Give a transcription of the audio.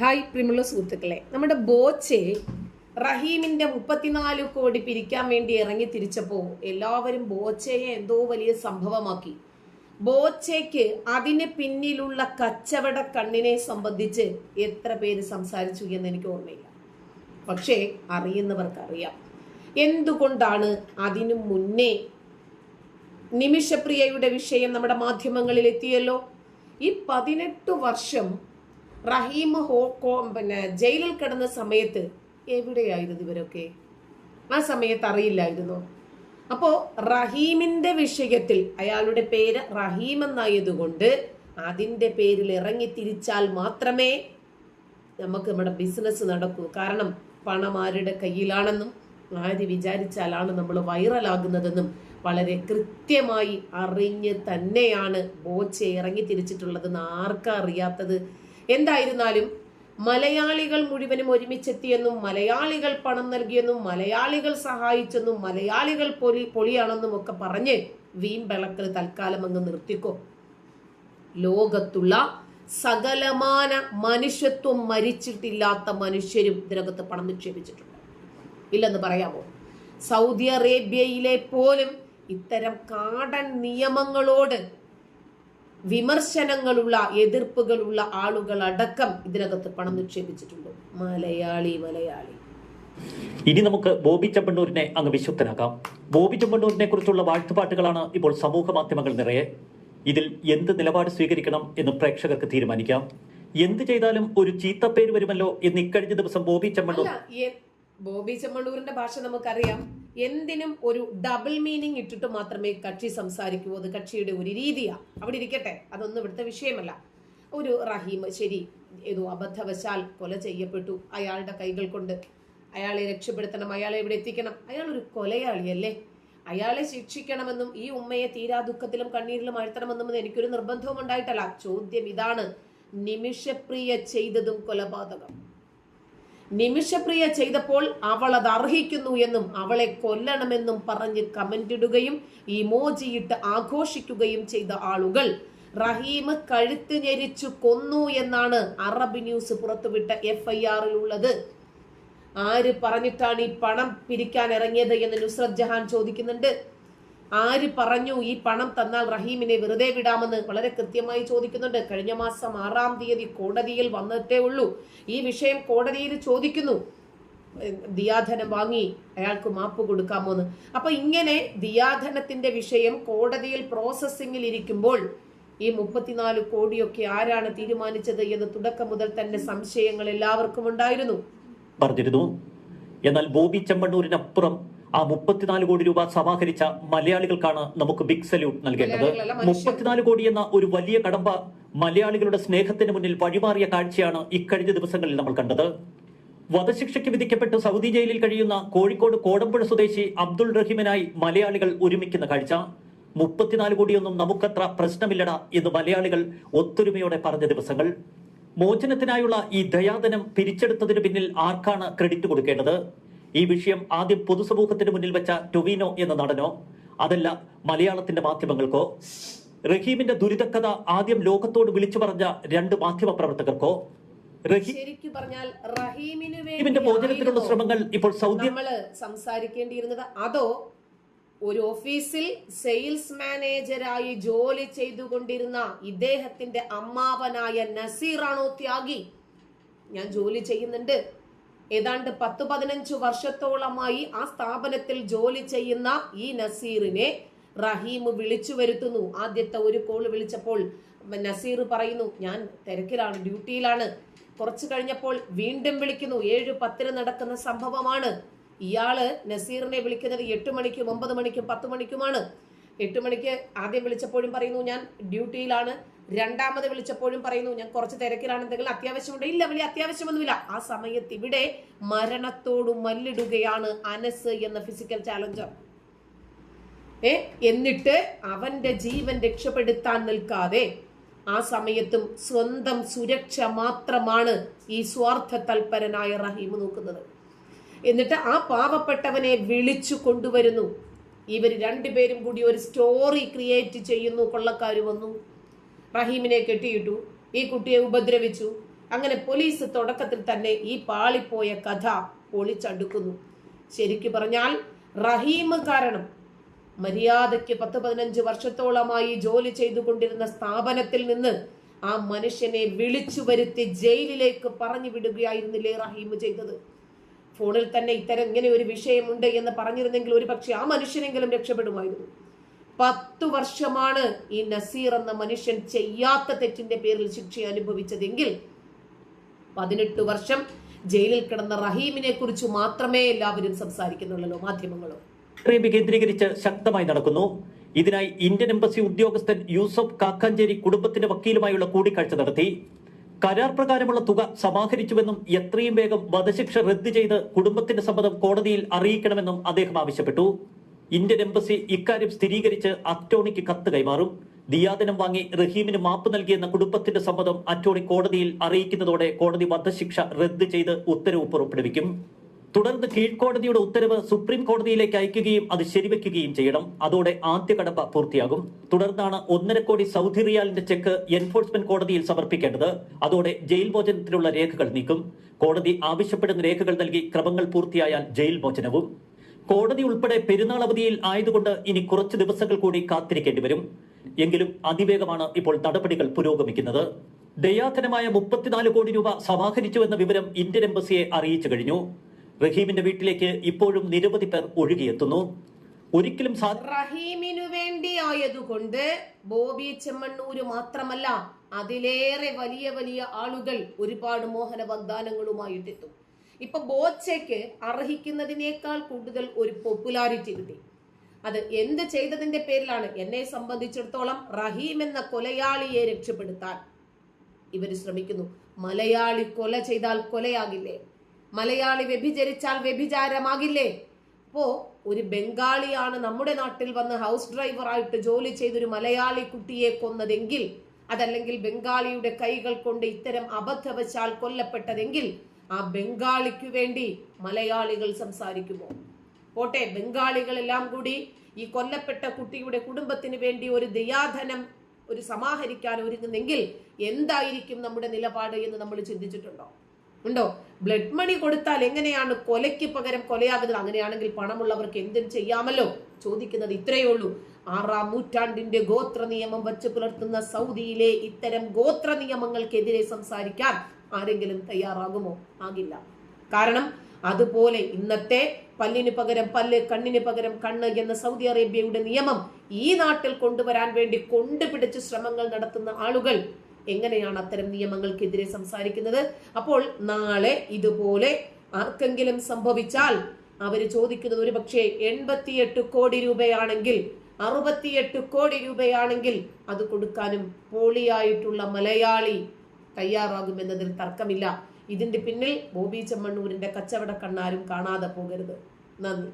Hi പ്രിമുള്ള സുഹൃത്തുക്കളെ. നമ്മുടെ ബോച്ചെ റഹീമിന്റെ മുപ്പത്തിനാല് കോടി പിരിക്കാൻ വേണ്ടി ഇറങ്ങി തിരിച്ചപ്പോ എല്ലാവരും ബോച്ചയെ എന്തോ വലിയ സംഭവമാക്കി. ബോച്ചയ്ക്ക് അതിന് പിന്നിലുള്ള കച്ചവട കണ്ണിനെ സംബന്ധിച്ച് എത്ര പേര് സംസാരിച്ചു എന്ന് എനിക്ക് ഓർമ്മയില്ല. പക്ഷേ അറിയുന്നവർക്ക് അറിയാം എന്തുകൊണ്ടാണ് അതിനു മുന്നേ നിമിഷപ്രിയയുടെ വിഷയം നമ്മുടെ മാധ്യമങ്ങളിൽ എത്തിയല്ലോ ഈ പതിനെട്ട് വർഷം റഹീം ഹോ പിന്നെ ജയിലിൽ കിടന്ന സമയത്ത് എവിടെയായിരുന്നു ഇവരൊക്കെ? ആ സമയത്ത് അറിയില്ലായിരുന്നു? അപ്പോൾ റഹീമിന്റെ വിഷയത്തിൽ അയാളുടെ പേര് റഹീം എന്നായതുകൊണ്ട് അതിന്റെ പേരിൽ ഇറങ്ങി തിരിച്ചാൽ മാത്രമേ നമുക്ക് നമ്മുടെ ബിസിനസ് നടക്കൂ. കാരണം പണം ആരുടെ കയ്യിലാണെന്നും ആര് വിചാരിച്ചാലാണ് നമ്മൾ വൈറലാകുന്നതെന്നും വളരെ കൃത്യമായി അറിഞ്ഞ് തന്നെയാണ് ബോച്ചെ ഇറങ്ങി തിരിച്ചിട്ടുള്ളതെന്ന് ആർക്കാ അറിയാത്തത്? എന്തായിരുന്നാലും മലയാളികൾ മുഴുവനും ഒരുമിച്ചെത്തിയെന്നും മലയാളികൾ പണം നൽകിയെന്നും മലയാളികൾ സഹായിച്ചെന്നും മലയാളികൾ പൊലി പൊളിയാണെന്നും ഒക്കെ പറഞ്ഞ് വീമ്പിളക്കൽ തൽക്കാലം അങ്ങ് നിർത്തിക്കോ. ലോകത്തുള്ള സകലമാന മനുഷ്യത്വം മരിച്ചിട്ടില്ലാത്ത മനുഷ്യരും ഇതിനകത്ത് പണം നിക്ഷേപിച്ചിട്ടുണ്ട്. ഇല്ലെന്ന് പറയാമോ? സൗദി അറേബ്യയിലെ പോലും ഇത്തരം കാടൻ നിയമങ്ങളോട് വിമർശനങ്ങളുള്ള എതിർപ്പുകളുള്ള ആളുകൾ അടക്കം ഇതിനകത്ത് പണം നിക്ഷേപിച്ചിട്ടുണ്ട്. മലയാളി മലയാളി. ഇനി നമുക്ക് ബോബി ചെമ്പണ്ണൂരിനെ അങ്ങ് വിശുദ്ധനാക്കാം. ബോബി ചെമ്പണ്ണൂരിനെ കുറിച്ചുള്ള വാഴ്ത്തുപാട്ടുകളാണ് ഇപ്പോൾ സമൂഹ മാധ്യമങ്ങൾ നിറയെ. ഇതിൽ എന്ത് നിലപാട് സ്വീകരിക്കണം എന്ന് പ്രേക്ഷകർക്ക് തീരുമാനിക്കാം. എന്ത് ചെയ്താലും ഒരു ചീത്തപ്പേര് വരുമല്ലോ എന്ന് ഇക്കഴിഞ്ഞ ദിവസം ബോബി ചെമ്മണ്ണൂർ എ- ബോബി ചെമ്മണ്ണൂരിന്റെ ഭാഷ നമുക്കറിയാം. എന്തിനും ഒരു ഡബിൾ മീനിങ് ഇട്ടിട്ട് മാത്രമേ കക്ഷി സംസാരിക്കൂ. അത് കക്ഷിയുടെ ഒരു രീതിയാ. അവിടെ ഇരിക്കട്ടെ. അതൊന്നും ഇവിടുത്തെ വിഷയമല്ല. ഒരു റഹീം ശരി ഏതോ അബദ്ധവശാൽ കൊല ചെയ്യപ്പെട്ടു അയാളുടെ കൈകൾ കൊണ്ട്. അയാളെ രക്ഷപ്പെടുത്തണം. അയാളെ ഇവിടെ എത്തിക്കണം. അയാൾ ഒരു കൊലയാളിയല്ലേ? അയാളെ ശിക്ഷിക്കണമെന്നും ഈ ഉമ്മയെ തീരാ ദുഃഖത്തിലും കണ്ണീരിലും ആഴ്ത്തണമെന്നും എനിക്കൊരു നിർബന്ധവും ഉണ്ടായിട്ടല്ല ചോദ്യം ഇതാണ്. നിമിഷപ്രിയ ചെയ്തതും കൊലപാതകം. നിമിഷപ്രിയ ചെയ്തപ്പോൾ അവൾ അത് അർഹിക്കുന്നു എന്നും അവളെ കൊല്ലണമെന്നും പറഞ്ഞ് കമന്റ് ഇടുകയും ഇമോജിയിട്ട് ആഘോഷിക്കുകയും ചെയ്ത ആളുകൾ. റഹീം കഴുത്ത് ഞെരിച്ചു കൊന്നു എന്നാണ് അറബ് ന്യൂസ് പുറത്തുവിട്ട എഫ് ഐ ആറിലുള്ളത് ആര് പറഞ്ഞിട്ടാണ് ഈ പണം പിരിക്കാൻ ഇറങ്ങിയത് എന്ന് നുസ്രത് ജഹാൻ ചോദിക്കുന്നുണ്ട്. ആര് പറഞ്ഞു ഈ പണം തന്നാൽ റഹീമിനെ വെറുതെ വിടാമെന്ന് വളരെ കൃത്യമായി ചോദിക്കുന്നുണ്ട്. കഴിഞ്ഞ മാസം ആറാം തീയതി കോടതിയിൽ വന്നതേ ഉള്ളൂ. ഈ വിഷയം കോടതിയിൽ ചോദിക്കുന്നു. ദിയാധനം വാങ്ങി അയാൾക്ക് മാപ്പ് കൊടുക്കാമോ എന്ന് അപ്പൊ ഇങ്ങനെ ദിയാധനത്തിന്റെ വിഷയം കോടതിയിൽ പ്രോസസ്സിംഗിൽ ഇരിക്കുമ്പോൾ ഈ മുപ്പത്തിനാല് കോടിയൊക്കെ ആരാണ് തീരുമാനിച്ചത് എന്ന് തുടക്കം മുതൽ തന്നെ സംശയങ്ങൾ എല്ലാവർക്കും ഉണ്ടായിരുന്നു. പറഞ്ഞിരുന്നു. എന്നാൽ ബോബി ചെമ്മണ്ണൂരിനപ്പുറം ആ മുപ്പത്തിനാല് കോടി രൂപ സമാഹരിച്ച മലയാളികൾക്കാണ് നമുക്ക് ബിഗ് സല്യൂട്ട് നൽകേണ്ടത്. മുപ്പത്തിനാല് കോടി എന്ന ഒരു വലിയ കടമ്പ മലയാളികളുടെ സ്നേഹത്തിന് മുന്നിൽ വഴിമാറിയ കാഴ്ചയാണ് ഇക്കഴിഞ്ഞ ദിവസങ്ങളിൽ നമ്മൾ കണ്ടത്. വധശിക്ഷയ്ക്ക് വിധിക്കപ്പെട്ട് സൗദി ജയിലിൽ കഴിയുന്ന കോഴിക്കോട് കോടമ്പുഴ സ്വദേശി അബ്ദുൾ റഹീമിനായി മലയാളികൾ ഒരുമിക്കുന്ന കാഴ്ച. മുപ്പത്തിനാല് കോടിയൊന്നും നമുക്കത്ര പ്രശ്നമില്ലട എന്ന് മലയാളികൾ ഒത്തൊരുമയോടെ പറഞ്ഞ ദിവസങ്ങൾ. മോചനത്തിനായുള്ള ഈ ദയാദനം പിരിച്ചെടുത്തതിന് പിന്നിൽ ആർക്കാണ് ക്രെഡിറ്റ് കൊടുക്കേണ്ടത്? ഈ വിഷയം ആദ്യം പൊതുസമൂഹത്തിന് മുന്നിൽ വെച്ച ടൊവിനോ എന്ന നടനോ അതല്ല മലയാളത്തിന്റെ മാധ്യമങ്ങൾക്കോ. റഹീമിന്റെ ദുരിതക്കഥ ആദ്യം ലോകത്തോട് വിളിച്ചു പറഞ്ഞ രണ്ട് മാധ്യമ പ്രവർത്തകർക്കോ. റഹീമിന്റെ മോചനത്തിനുള്ള ശ്രമങ്ങൾ ഇപ്പോൾ സൗദി സംസാരിക്കേണ്ടിയിരുന്നത്. അതോ ഒരു ഓഫീസിൽ സെയിൽസ് മാനേജരായി ജോലി ചെയ്തുകൊണ്ടിരുന്ന ഇദ്ദേഹത്തിന്റെ അമ്മാവനായ നസീറാണോ ത്യാഗി? ഞാൻ ജോലി ചെയ്യുന്നുണ്ട്. ഏതാണ്ട് പത്ത് പതിനഞ്ച് വർഷത്തോളമായി ആ സ്ഥാപനത്തിൽ ജോലി ചെയ്യുന്ന ഈ നസീറിനെ റഹീം വിളിച്ചു വരുത്തുന്നു. ആദ്യത്തെ ഒരു കോൾ വിളിച്ചപ്പോൾ നസീർ പറയുന്നു ഞാൻ തിരക്കിലാണ് ഡ്യൂട്ടിയിലാണ്. കുറച്ചു കഴിഞ്ഞപ്പോൾ വീണ്ടും വിളിക്കുന്നു. ഏഴ് പത്തിന് നടക്കുന്ന സംഭവമാണ്. ഇയാൾ നസീറിനെ വിളിക്കുന്നത് എട്ട് മണിക്കും ഒമ്പത് മണിക്കും പത്ത് മണിക്കുമാണ്. എട്ട് മണിക്ക് ആദ്യം വിളിച്ചപ്പോഴും പറയുന്നു ഞാൻ ഡ്യൂട്ടിയിലാണ്. രണ്ടാമത് വിളിച്ചപ്പോഴും പറയുന്നു ഞാൻ കുറച്ച് തിരക്കിലാണ് എന്തെങ്കിലും അത്യാവശ്യമുണ്ട്. ഇല്ല വലിയ അത്യാവശ്യമൊന്നുമില്ല. ആ സമയത്ത് ഇവിടെ മരണത്തോട് മല്ലിടുകയാണ് അനസ് എന്ന ഫിസിക്കൽ ചാലഞ്ചർ ഏ എന്നിട്ട് അവന്റെ ജീവൻ രക്ഷപ്പെടുത്താൻ നിൽക്കാതെ ആ സമയത്തും സ്വന്തം സുരക്ഷ മാത്രമാണ് ഈ സ്വാർത്ഥ തൽപരനായ റഹീം നോക്കുന്നത്. എന്നിട്ട് ആ പാവപ്പെട്ടവനെ വിളിച്ചു കൊണ്ടുവരുന്നു. ഇവർ രണ്ടുപേരും കൂടി ഒരു സ്റ്റോറി ക്രിയേറ്റ് ചെയ്യുന്നു. കൊള്ളക്കാർ വന്നു. റഹീമിനെ കെട്ടിയിട്ടു ഈ കുട്ടിയെ ഉപദ്രവിച്ചു. അങ്ങനെ പോലീസ് തുടക്കത്തിൽ തന്നെ ഈ പാളിപ്പോയ കഥ പൊളിച്ചടുക്കുന്നു. ശരിക്കു പറഞ്ഞാൽ റഹീം കാരണം മര്യാദയ്ക്ക് പത്ത് പതിനഞ്ച് വർഷത്തോളമായി ജോലി ചെയ്തുകൊണ്ടിരുന്ന സ്ഥാപനത്തിൽ നിന്ന് ആ മനുഷ്യനെ വിളിച്ചു വരുത്തി ജയിലിലേക്ക് പറഞ്ഞു വിടുകയായിരുന്നില്ലേ റഹീം ചെയ്തത്? ഫോണിൽ തന്നെ ഇത്തരം ഇങ്ങനെ ഒരു വിഷയമുണ്ട് എന്ന് പറഞ്ഞിരുന്നെങ്കിൽ ഒരു പക്ഷേ ആ മനുഷ്യനെങ്കിലും രക്ഷപ്പെടുമായിരുന്നു. പത്തു വർഷമാണ് ഈ നസീർ എന്ന മനുഷ്യൻ ചെയ്യാത്ത തെറ്റിന്റെ പേരിൽ ശിക്ഷ അനുഭവിച്ചതെങ്കിൽ പതിനെട്ട് വർഷം ജയിലിൽ കിടന്ന റഹീമിനെ കുറിച്ച് മാത്രമേ എല്ലാവരും സംസാരിക്കുന്നുള്ളൂ മാധ്യമങ്ങളും. കേന്ദ്രീകരിച്ച് ശക്തമായി നടക്കുന്നു. ഇതിനായി ഇന്ത്യൻ എംബസി ഉദ്യോഗസ്ഥൻ യൂസഫ് കാക്കാഞ്ചേരി കുടുംബത്തിന്റെ വക്കീലുമായുള്ള കൂടിക്കാഴ്ച നടത്തി. കരാർ പ്രകാരമുള്ള തുക സമാഹരിച്ചുവെന്നും എത്രയും വേഗം വധശിക്ഷ റദ്ദു ചെയ്ത് കുടുംബത്തിന്റെ സമ്മതം കോടതിയിൽ അറിയിക്കണമെന്നും അദ്ദേഹം ആവശ്യപ്പെട്ടു. ഇന്ത്യൻ എംബസി ഇക്കാര്യം സ്ഥിരീകരിച്ച് അറ്റോണിക്ക് കത്ത് കൈമാറും. ദിയാദനം വാങ്ങി റഹീമിന് മാപ്പ് നൽകിയെന്ന കുടുംബത്തിന്റെ സമ്മതം അറ്റോണി കോടതിയിൽ അറിയിക്കുന്നതോടെ കോടതി വധശിക്ഷ റദ്ദ് ചെയ്ത് ഉത്തരവ് പുറപ്പെടുവിക്കും. തുടർന്ന് കീഴ്ക്കോടതിയുടെ ഉത്തരവ് സുപ്രീം കോടതിയിലേക്ക് അയക്കുകയും അത് ശരിവെക്കുകയും ചെയ്യണം. അതോടെ ആദ്യ കടമ്പ പൂർത്തിയാകും. തുടർന്നാണ് ഒന്നര കോടി സൗദി റിയാലിന്റെ ചെക്ക് എൻഫോഴ്സ്മെന്റ് കോടതിയിൽ സമർപ്പിക്കേണ്ടത്. അതോടെ ജയിൽ മോചനത്തിനുള്ള രേഖകൾ നീക്കും. കോടതി ആവശ്യപ്പെടുന്ന രേഖകൾ നൽകി ക്രമങ്ങൾ പൂർത്തിയായാൽ ജയിൽ മോചനവും. കോടതി ഉൾപ്പെടെ പെരുന്നാൾ അവധിയിൽ ആയതുകൊണ്ട് ഇനി കുറച്ച് ദിവസങ്ങൾ കൂടി കാത്തിരിക്കേണ്ടി വരും. എങ്കിലും അതിവേഗമാണ് ഇപ്പോൾ നടപടികൾ പുരോഗമിക്കുന്നത്. ദയാധനമായ മുപ്പത്തിനാല് കോടി രൂപ സമാഹരിച്ചുവെന്ന വിവരം ഇന്ത്യൻ എംബസിയെ അറിയിച്ചു കഴിഞ്ഞു. റഹീമിന്റെ വീട്ടിലേക്ക് ഇപ്പോഴും നിരവധി പേർ ഒഴുകിയെത്തുന്നു. ഒരിക്കലും റഹീമിനു വേണ്ടി ആയതുകൊണ്ട് ബോബി ചെമ്മണ്ണൂര് മാത്രമല്ല അതിലേറെ വലിയ വലിയ ആളുകൾ ഒരുപാട് മോഹന വാഗ്ദാനങ്ങളുമായിട്ടെത്തും ഇപ്പൊ ബോച്ചയ്ക്ക് അർഹിക്കുന്നതിനേക്കാൾ കൂടുതൽ ഒരു പോപ്പുലാരിറ്റി കിട്ടി. അത് എന്ത് ചെയ്തതിന്റെ പേരിലാണ് എന്നെ സംബന്ധിച്ചിടത്തോളം റഹീം എന്ന കൊലയാളിയെ രക്ഷപ്പെടുത്താൻ ഇവർ ശ്രമിക്കുന്നു. മലയാളി കൊല ചെയ്താൽ കൊലയാകില്ലേ? മലയാളി വ്യഭിചരിച്ചാൽ വ്യഭിചാരമാകില്ലേ? അപ്പോ ഒരു ബംഗാളിയാണ് നമ്മുടെ നാട്ടിൽ വന്ന് ഹൗസ് ഡ്രൈവറായിട്ട് ജോലി ചെയ്തൊരു മലയാളി കുട്ടിയെ കൊന്നതെങ്കിൽ അതല്ലെങ്കിൽ ബംഗാളിയുടെ കൈകൾ കൊണ്ട് ഇത്തരം അബദ്ധവശാൽ കൊല്ലപ്പെട്ടതെങ്കിൽ ആ ബംഗാളിക്ക് വേണ്ടി മലയാളികൾ സംസാരിക്കുമോ? പോട്ടെ ബംഗാളികളെല്ലാം കൂടി ഈ കൊല്ലപ്പെട്ട കുട്ടിയുടെ കുടുംബത്തിന് വേണ്ടി ഒരു ദയാധനം ഒരു സമാഹരിക്കാൻ ഒരുങ്ങുന്നെങ്കിൽ എന്തായിരിക്കും നമ്മുടെ നിലപാട് എന്ന് നമ്മൾ ചിന്തിച്ചിട്ടുണ്ടോ? ഉണ്ടോ? ബ്ലഡ് മണി കൊടുത്താൽ എങ്ങനെയാണ് കൊലയ്ക്ക് പകരം കൊലയാകുന്നത്? അങ്ങനെയാണെങ്കിൽ പണമുള്ളവർക്ക് എന്തും ചെയ്യാമല്ലോ? ചോദിക്കുന്നത് ഇത്രയേ ഉള്ളൂ. ആറാം നൂറ്റാണ്ടിന്റെ ഗോത്ര നിയമം വച്ച് പുലർത്തുന്ന സൗദിയിലെ ഇത്തരം ഗോത്ര നിയമങ്ങൾക്കെതിരെ സംസാരിക്കാൻ ആരെങ്കിലും തയ്യാറാകുമോ? ആകില്ല. കാരണം അതുപോലെ ഇന്നത്തെ പല്ലിന് പകരം പല്ല് കണ്ണിന് പകരം കണ്ണ് എന്ന സൗദി അറേബ്യയുടെ നിയമം ഈ നാട്ടിൽ കൊണ്ടുവരാൻ വേണ്ടി കൊണ്ടുപിടിച്ച് ശ്രമങ്ങൾ നടത്തുന്ന ആളുകൾ എങ്ങനെയാണ് അത്തരം നിയമങ്ങൾക്കെതിരെ സംസാരിക്കുന്നത്? അപ്പോൾ നാളെ ഇതുപോലെ ആർക്കെങ്കിലും സംഭവിച്ചാൽ അവർ ചോദിക്കുന്നത് ഒരു പക്ഷേ എൺപത്തിയെട്ട് കോടി രൂപയാണെങ്കിൽ അറുപത്തിയെട്ട് കോടി രൂപയാണെങ്കിൽ അത് കൊടുക്കാനും പോളിയായിട്ടുള്ള മലയാളി തയ്യാറാകുമെന്നതിൽ തർക്കമില്ല. ഇതിന്റെ പിന്നിൽ ബോബി ചെമ്മണ്ണൂരിന്റെ കച്ചവട കണ്ണാരും കാണാതെ പോകരുത്. നന്ദി.